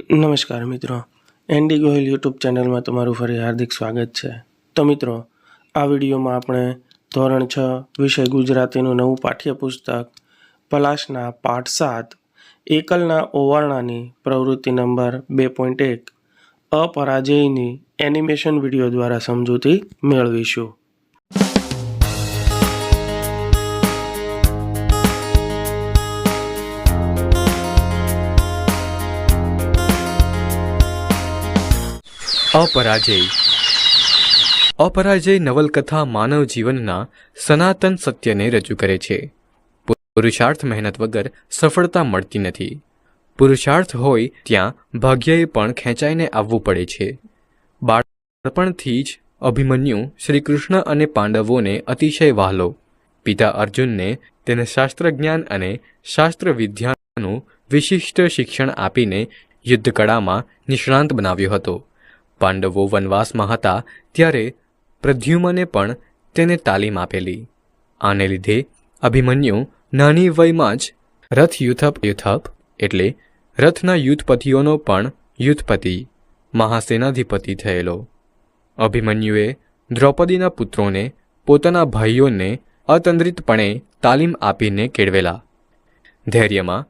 નમસ્કાર મિત્રો. Andy Gohil YouTube ચેનલમાં તમારું ફરી હાર્દિક સ્વાગત છે. તો મિત્રો, આ વિડીયોમાં આપણે ધોરણ છ વિષય ગુજરાતીનું નવું પાઠ્યપુસ્તક, પલાશના પાઠ સાત, એકલના ઓવારણાની પ્રવૃત્તિ નંબર બે પોઈન્ટ એક અપરાજયની એનિમેશન વીડિયો દ્વારા સમજૂતી મેળવીશું. અપરાજય. અપરાજય નવલકથા માનવ જીવનના સનાતન સત્યને રજૂ કરે છે. પુરુષાર્થ મહેનત વગર સફળતા મળતી નથી. પુરુષાર્થ હોય ત્યાં ભાગ્યએ પણ ખેંચાઈને આવવું પડે છે. બાળપણથી જ અભિમન્યુ શ્રીકૃષ્ણ અને પાંડવોને અતિશય વહાલો. પિતા અર્જુનને તેને શાસ્ત્ર જ્ઞાન અને શાસ્ત્ર વિદ્યાનું વિશિષ્ટ શિક્ષણ આપીને યુદ્ધકળામાં નિષ્ણાંત બનાવ્યો હતો. પાંડવો વનવાસમાં હતા ત્યારે પ્રદ્યુમને પણ તેને તાલીમ આપેલી. આને લીધે અભિમન્યુ નાની વયમાં જ રથ યુથપ યુથપ એટલે રથના યુથપતિઓનો પણ યુથપતિ મહાસેનાધિપતિ થયેલો. અભિમન્યુએ દ્રૌપદીના પુત્રોને પોતાના ભાઈઓને અતંદ્રિતપણે તાલીમ આપીને કેળવેલા. ધૈર્યમાં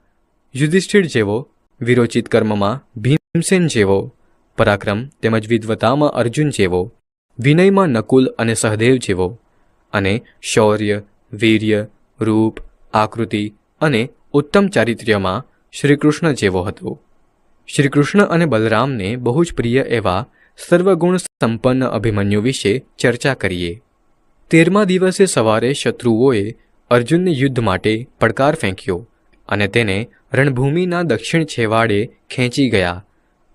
યુધિષ્ઠિર જેવો વિરોચિત કર્મમાં ભીમસેન જેવો પરાક્રમ તેમજ વિદ્વતામાં અર્જુન જેવો, વિનયમાં નકુલ અને સહદેવ જેવો અને શૌર્ય, વીર્ય, રૂપ, આકૃતિ અને ઉત્તમ ચારિત્ર્યમાં શ્રીકૃષ્ણ જેવો હતો. શ્રીકૃષ્ણ અને બલરામને બહુ જ પ્રિય એવા સર્વગુણ સંપન્ન અભિમન્યુ વિશે ચર્ચા કરીએ. તેરમા દિવસે સવારે શત્રુઓએ અર્જુનને યુદ્ધ માટે પડકાર ફેંક્યો અને તેને રણભૂમિના દક્ષિણ છેવાડે ખેંચી ગયા.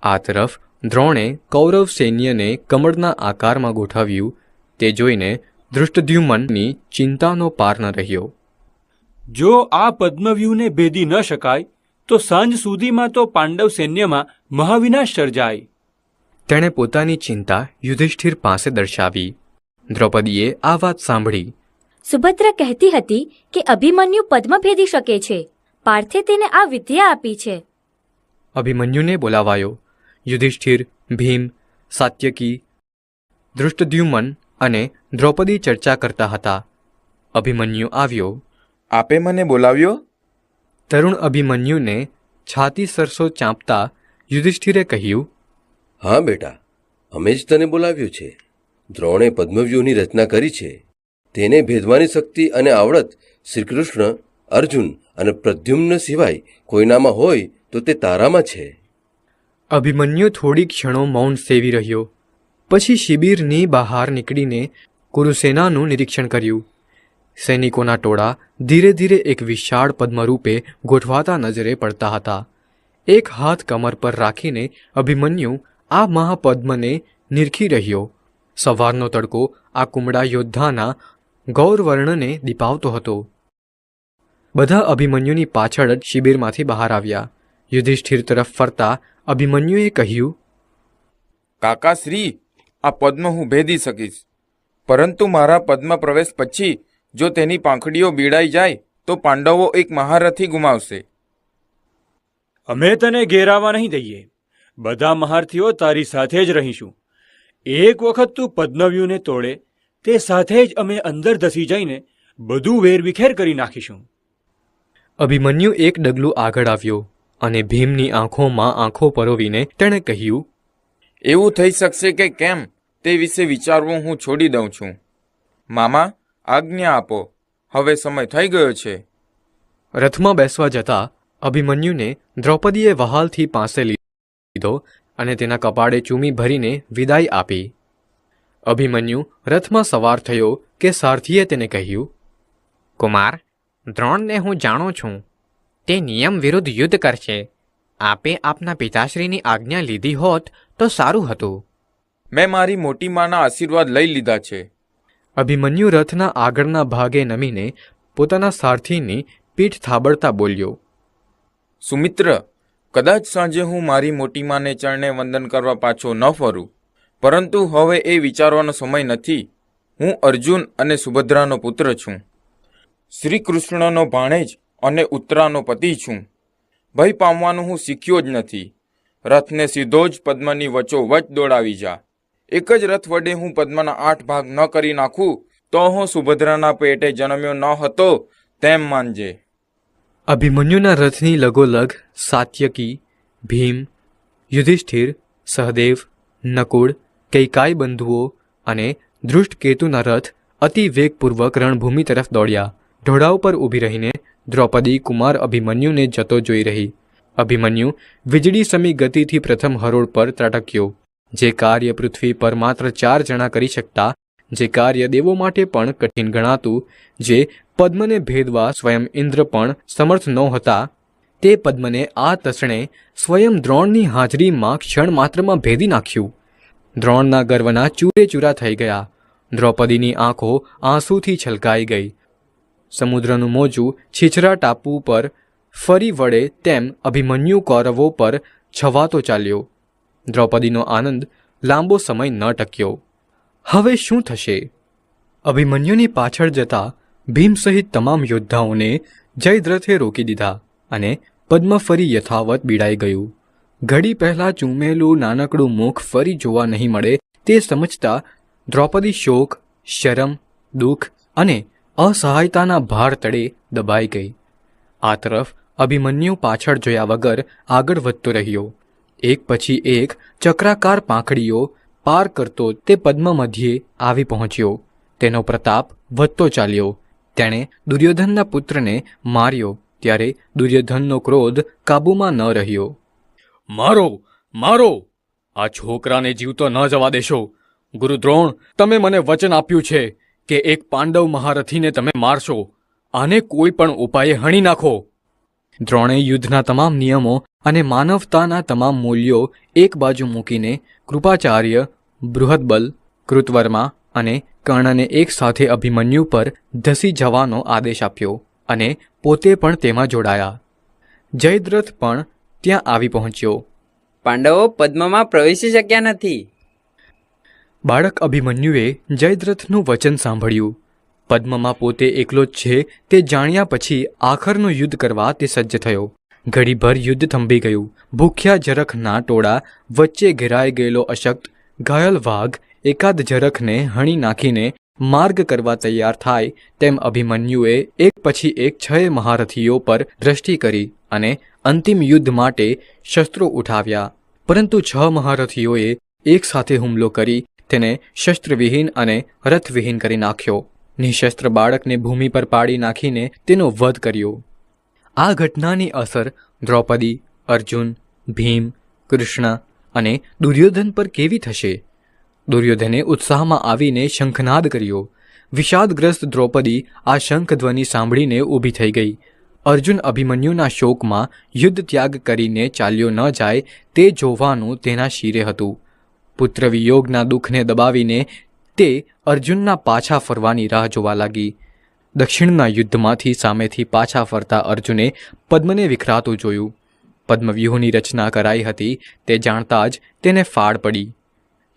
આ તરફ દ્રોણે કૌરવ સૈન્યને કમળના આકારમાં ગોઠવ્યું તે જોઈને ધૃષ્ટદ્યુમનની ચિંતાનો પાર ન રહ્યો. જો આ પદ્મવ્યૂહને ભેદી ન શકાય તો સાંજ સુધીમાં તો પાંડવ સૈન્યમાં મહાવિનાશ સર્જાય. તેણે પોતાની ચિંતા યુધિષ્ઠિર પાસે દર્શાવી. દ્રૌપદીએ આ વાત સાંભળી. સુભદ્રા કહેતી હતી કે અભિમન્યુ પદ્મ ભેદી શકે છે. પાર્થે તેને આ વિદ્યા આપી છે. અભિમન્યુને બોલાવાયો. યુધિષ્ઠિર ભીમ સાત્યકી ધૃષ્ટદ્યુમન અને દ્રૌપદી ચર્ચા કરતા હતા. અભિમન્યુ આવ્યો. આપે મને બોલાવ્યો? તરુણ અભિમન્યુને છાતી સરસો ચાંપતા યુધિષ્ઠિરે કહ્યું હા બેટા અમે જ તને બોલાવ્યું છે. દ્રોણે પદ્મવ્યૂહની રચના કરી છે. તેને ભેદવાની શક્તિ અને આવડત શ્રીકૃષ્ણ અર્જુન અને પ્રદ્યુમ્ન સિવાય કોઈનામાં હોય તો તે તારામાં છે. અભિમન્યુ થોડી ક્ષણો મૌન સેવી રહ્યો. પછી શિબિરની બહાર નીકળીને કુરુસેનાનું નિરીક્ષણ કર્યું. સૈનિકોના ટોળા ધીરે ધીરે એક વિશાળ પદ્મરૂપે ગોઠવાતા નજરે પડતા હતા. એક હાથ કમર પર રાખીને અભિમન્યુ આ મહાપદ્મને નિરખી રહ્યો. સવારનો તડકો આ કુમડા યોદ્ધાના ગૌરવર્ણને દીપાવતો હતો. બધા અભિમન્યુની પાછળ જ શિબિરમાંથી બહાર આવ્યા. યુધિષ્ઠિર તરફ ફરતા અભિમન્યુએ કહ્યું કાકાશ્રી આ પદ્મ હું ભેદી શકીશ. પરંતુ મારા પદ્મ પ્રવેશ પછી જો તેની પાંખડીઓ બીડાઈ જાય તો પાંડવો એક મહારથી ગુમાવશે. અમે તને ઘેરાવા નહીં દઈએ. બધા મહારથીઓ તારી સાથે જ રહીશું. એક વખત તું પદ્મવ્યુને તોડે તે સાથે જ અમે અંદર ધસી જઈને બધું વેરવિખેર કરી નાખીશું. અભિમન્યુ એક ડગલું આગળ આવ્યો. અને ભીમની આંખોમાં આંખો પરોવીને તેણે કહ્યું એવું થઈ શકશે કે કેમ? તે વિશે વિચારવું હું છોડી દઉં છું. મામા આજ્ઞા આપો. હવે સમય થઈ ગયો છે. રથમાં બેસવા જતા અભિમન્યુને દ્રૌપદીએ વહાલથી પાસે લીધો અને તેના કપાળે ચૂમી ભરીને વિદાય આપી. અભિમન્યુ રથમાં સવાર થયો કે સારથીએ તેને કહ્યું કુમાર દ્રોણને હું જાણું છું. તે નિયમ વિરુદ્ધ યુદ્ધ કરશે. આપે આપના પિતાશ્રીની આજ્ઞા લીધી હોત તો સારું હતું. મેં મારી મોટી માના આશીર્વાદ લઈ લીધા છે. અભિમન્યુ રથના આગળના ભાગે નમીને પોતાના સારથીની પીઠ થાબડતા બોલ્યો સુમિત્ર કદાચ સાંજે હું મારી મોટી માને ચરણે વંદન કરવા પાછો ન ફરું. પરંતુ હવે એ વિચારવાનો સમય નથી. હું અર્જુન અને સુભદ્રાનો પુત્ર છું. શ્રી કૃષ્ણનો ભાણેજ અને ઉત્તરાનો પતિ છું. ભય પામવાનું હું શીખ્યો જ નથી. રથને સીધો જ પદ્મની વચ્ચોવચ દોડાવી જા. એક જ રથ વડે હું પદ્મના આઠ ભાગ ન કરી નાખું, તો હું સુભદ્રાના પેટે જન્મ્યો ન હતો, તેમ માનજે. અભિમન્યુના રથની લગોલગ સાત્યકી, ભીમ, યુધિષ્ઠિર, સહદેવ, નકુળ કૈકાય બંધુઓ અને દૃષ્ટકેતુના રથ અતિ વેગપૂર્વક રણભૂમિ તરફ દોડ્યા. ઢોળા ઉપર ઊભી રહીને દ્રૌપદી કુમાર અભિમન્યુને જતો જોઈ રહી. અભિમન્યુ વીજળી સમી ગતિથી પ્રથમ હરોળ પર ત્રાટક્યો. જે કાર્ય પૃથ્વી પર માત્ર ચાર જણા કરી શકતા, જે કાર્ય દેવો માટે પણ કઠિન ગણાતું, જે પદ્મને ભેદવા સ્વયં ઇન્દ્ર પણ સમર્થ નહોતા, તે પદ્મને આ તસણે સ્વયં દ્રોણની હાજરીમાં ક્ષણ માત્રમાં ભેદી નાખ્યું. દ્રોણના ગર્વના ચૂરે ચૂરા થઈ ગયા. દ્રૌપદીની આંખો આંસુથી છલકાઈ ગઈ. સમુદ્રનું મોજું છીછરા ટાપુ પર ફરી વળે તેમ અભિમન્યુ કૌરવો પર છવાતો ચાલ્યો. દ્રૌપદીનો આનંદ લાંબો સમય ન ટક્યો. હવે શું થશે? અભિમન્યુની પાછળ જતા ભીમ સહિત તમામ યોદ્ધાઓને જયદ્રથે રોકી દીધા અને પદ્મ ફરી યથાવત બીડાઈ ગયું. ઘડી પહેલાં ચૂમેલું નાનકડું મુખ ફરી જોવા નહીં મળે તે સમજતા દ્રૌપદી શોક, શરમ, દુઃખ અને અસહાયતાના ભાર તળે દબાઈ ગઈ. આ તરફ અભિમન્યુ પાછળ જોયા વગર આગળ વધતો રહ્યો. એક પછી એક ચક્રાકાર પાંખડીઓ પાર કરતો તે પદ્મ મધ્યે આવી પહોંચ્યો. તેનો પ્રતાપ વધતો ચાલ્યો. તેણે દુર્યોધનના પુત્રને માર્યો, ત્યારે દુર્યોધનનો ક્રોધ કાબૂમાં ન રહ્યો. મારો મારો! આ છોકરાને જીવતો ન જવા દેશો. ગુરુદ્રોણ, તમે મને વચન આપ્યું છે. કે એક પાંડવ મહારથીને તમે મારશો, આને કોઈ પણ ઉપાયે હણી નાખો. દ્રોણે યુદ્ધના તમામ નિયમો અને માનવતાના તમામ મૂલ્યો એક બાજુ મૂકીને કૃપાચાર્ય, બૃહદબલ, કૃતવર્મા અને કર્ણને એક સાથે અભિમન્યુ પર ધસી જવાનો આદેશ આપ્યો અને પોતે પણ તેમાં જોડાયા. જયદ્રથ પણ ત્યાં આવી પહોંચ્યો. પાંડવો પદ્મમાં પ્રવેશી શક્યા નથી. બાળક અભિમન્યુએ જયદ્રથનું વચન સાંભળ્યું. પદ્મમાં પોતે એકલો જ છે, તે જાણ્યા પછી આખરનું યુદ્ધ કરવા તે સજ્જ થયો. ઘડીભર યુદ્ધ થંભી ગયું. ભૂખ્યા જરખના ટોળા વચ્ચે ઘેરાઈ ગયેલો અશક્ત, ઘાયલ વાઘ એકાદ જરખને હણી નાખીને માર્ગ કરવા તૈયાર થાય તેમ અભિમન્યુએ એક પછી એક છ મહારથીઓ પર દ્રષ્ટિ કરી અને અંતિમ યુદ્ધ માટે શસ્ત્રો ઉઠાવ્યા. પરંતુ છ મહારથીઓએ એક સાથે હુમલો કરી તેને શસ્ત્રવિહીન અને રથવિહીન કરી નાખ્યો. નિશસ્ત્ર બાળકને ભૂમિ પર પાડી નાખીને તેનો વધ કર્યો. આ ઘટનાની અસર દ્રૌપદી, અર્જુન, ભીમ, કૃષ્ણ અને દુર્યોધન પર કેવી થશે? દુર્યોધને ઉત્સાહમાં આવીને શંખનાદ કર્યો. વિષાદગ્રસ્ત દ્રૌપદી આ શંખધ્વનિ સાંભળીને ઊભી થઈ ગઈ. અર્જુન અભિમન્યુના શોકમાં યુદ્ધ ત્યાગ કરીને ચાલ્યો ન જાય તે જોવાનું તેના શિરે હતું. પુત્ર વિયોગના દુઃખને દબાવીને તે અર્જુનના પાછા ફરવાની રાહ જોવા લાગી. દક્ષિણના યુદ્ધમાંથી સામેથી પાછા ફરતા અર્જુને પદ્મને વિખરાતું જોયું. પદ્મવ્યૂહની રચના કરાઈ હતી, તે જાણતા જ તેને ફાળ પડી.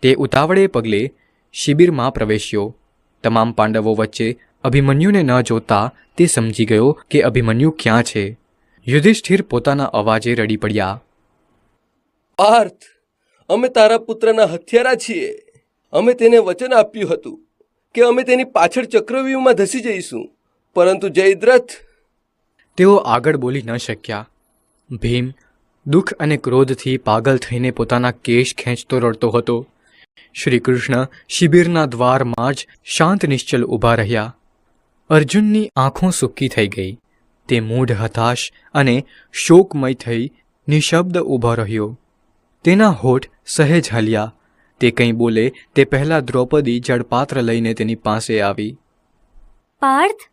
તે ઉતાવળે પગલે શિબિરમાં પ્રવેશ્યો. તમામ પાંડવો વચ્ચે અભિમન્યુને ન જોતા તે સમજી ગયો કે અભિમન્યુ ક્યાં છે. યુધિષ્ઠિર પોતાના અવાજે રડી પડ્યા. પાર્થ અમે તારા પુત્રના હથિયારા છીએ. અમે તેને વચન આપ્યું હતું કે અમે તેની પાછળ ચક્રવ્યૂહમાં ધસી જઈશું. પરંતુ જયદ્રથ તેઓ આગળ બોલી ન શક્યા. ભીમ દુઃખ અને ક્રોધથી પાગલ થઈને પોતાના કેશ ખેંચતો રડતો હતો. શ્રી કૃષ્ણ શિબિરના દ્વારમાં જ શાંત નિશ્ચલ ઊભા રહ્યા. અર્જુનની આંખો સૂકી થઈ ગઈ. તે મૂઢ હતાશ અને શોકમય થઈ નિશબ્દ ઊભો રહ્યો. તેના હોઠ સહેજ હલ્યા. તે કંઈ બોલે તે પહેલા દ્રૌપદી જળપાત્ર લઈને તેની પાસે આવી. પાર્થ?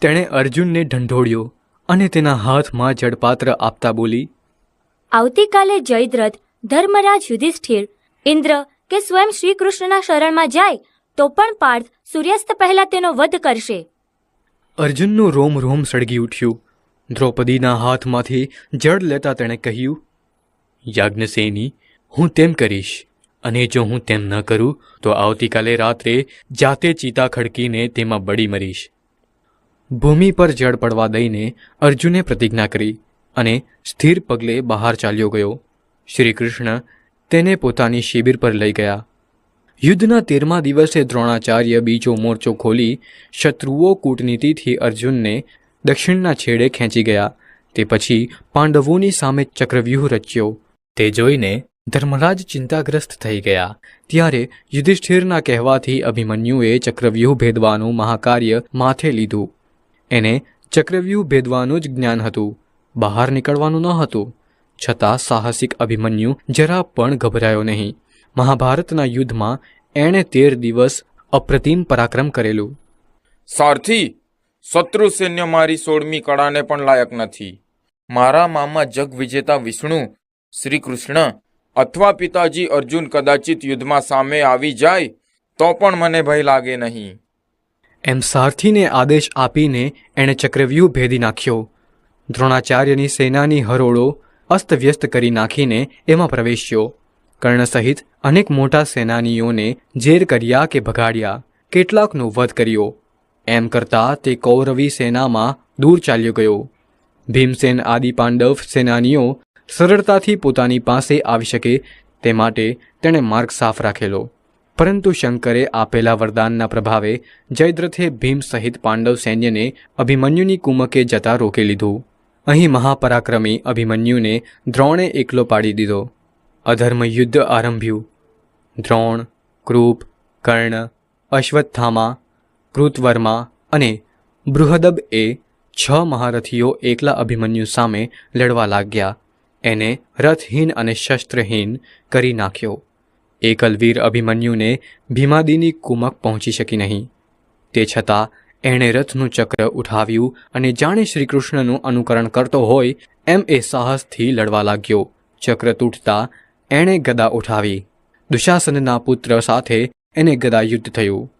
તેણે અર્જુનને ઢંઢોળ્યો અને તેના હાથમાં જળપાત્ર આપતા બોલી આવતીકાલે જયદ્રથ ધર્મરાજ યુધિષ્ઠિર ઇન્દ્ર કે સ્વયં શ્રી કૃષ્ણના શરણમાં જાય તો પણ પાર્થ સૂર્યાસ્ત પહેલા તેનો વધ કરશે. અર્જુનનું રોમ રોમ સળગી ઉઠ્યું. દ્રૌપદીના હાથમાંથી જળ લેતા તેણે કહ્યું યાજ્ઞસેની હું તેમ કરીશ. અને જો હું તેમ ન કરું, તો આવતીકાલે રાત્રે જાતે ચિતા ખડકીને તેમાં બળી મરીશ. ભૂમિ પર જળ પડવા દઈને અર્જુને પ્રતિજ્ઞા કરી અને સ્થિર પગલે બહાર ચાલ્યો ગયો. શ્રી કૃષ્ણ તેને પોતાની શિબિર પર લઈ ગયા. યુદ્ધના તેરમા દિવસે દ્રોણાચાર્ય બીજો મોરચો ખોલી શત્રુઓ કૂટનીતિથી અર્જુનને દક્ષિણના છેડે ખેંચી ગયા. તે પછી પાંડવોની સામે ચક્રવ્યૂહ રચ્યો. તે જોઈને ધર્મરાજ ચિંતાગ્રસ્ત થઈ ગયા. ત્યારે યુધિષ્ઠિરના કહેવાથી અભિમન્યુએ ચક્રવ્યૂહ ભેદવાનું મહાકાર્ય માથે લીધું. એને ચક્રવ્યૂહ ભેદવાનું જ જ્ઞાન હતું. બહાર નીકળવાનું ન હતું. છતાં સાહસિક અભિમન્યુ જરા પણ ગભરાયો નહીં. મહાભારતના યુદ્ધમાં એણે તેર દિવસ અપ્રતિમ પરાક્રમ કરેલું. સારથી, શત્રુ સૈન્ય મારી સોળમી કળાને પણ લાયક નથી. મારા મામા જગ વિજેતા વિષ્ણુ, શ્રી કૃષ્ણ અથવા પિતાજી અર્જુન કદાચિત યુદ્ધમાં સામે આવી જાય, તો પણ મને ભય લાગે નહીં. એમ સારથીને આદેશ આપીને એણે ચક્રવ્યૂહ ભેદી નાખ્યો. દ્રોણાચાર્યની સેનાની હરોળો અસ્તવ્યસ્ત કરી નાખીને એમાં પ્રવેશ્યો. કર્ણ સહિત અનેક મોટા સેનાનીઓને ઝેર કર્યા કે ભગાડ્યા, કેટલાકનો વધ કર્યો. એમ કરતાં તે કૌરવી સેનામાં દૂર ચાલ્યો ગયો. ભીમસેન આદિ પાંડવ સેનાનીઓ સરળતાથી પોતાની પાસે આવી શકે તે માટે તેણે માર્ગ સાફ રાખેલો. પરંતુ શંકરે આપેલા વરદાનના પ્રભાવે જયદ્રથે ભીમ સહિત પાંડવ સૈન્યને અભિમન્યુની કુમકે જતા રોકી લીધું. અહીં મહાપરાક્રમી અભિમન્યુને દ્રોણે એકલો પાડી દીધો. અધર્મ યુદ્ધ આરંભ્યું. દ્રોણ, કૃપ, કર્ણ, અશ્વત્થામા, કૃતવર્મા અને બૃહદબ એ છ મહારથીઓ એકલા અભિમન્યુ સામે લડવા લાગ્યા. એને રથહીન અને શસ્ત્રહીન કરી નાખ્યો. એકલવીર અભિમન્યુને ભીમાદીની કુમક પહોંચી શકી નહીં. તે છતાં એણે રથનું ચક્ર ઉઠાવ્યું અને જાણે શ્રીકૃષ્ણનું અનુકરણ કરતો હોય એમ એ સાહસથી લડવા લાગ્યો. ચક્ર તૂટતા એણે ગદા ઉઠાવી. દુશાસનના પુત્ર સાથે એને ગદા યુદ્ધ થયું.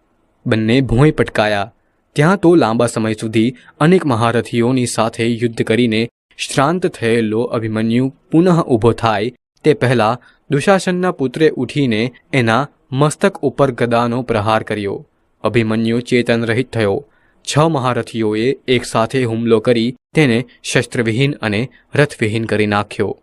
બંને ભોંય પટકાયા. ત્યાં તો લાંબા સમય સુધી અનેક મહારથીઓની સાથે યુદ્ધ કરીને શ્રાંત થયેલો અભિમન્યુ પુનઃ ઊભો થાય તે પહેલાં દુશાસનના પુત્રે ઉઠીને એના મસ્તક ઉપર ગદાનો પ્રહાર કર્યો. અભિમન્યુ ચેતન રહિત થયો. છ મહારથીઓએ એકસાથે હુમલો કરી તેને શસ્ત્રવિહીન અને રથવિહીન કરી નાખ્યો.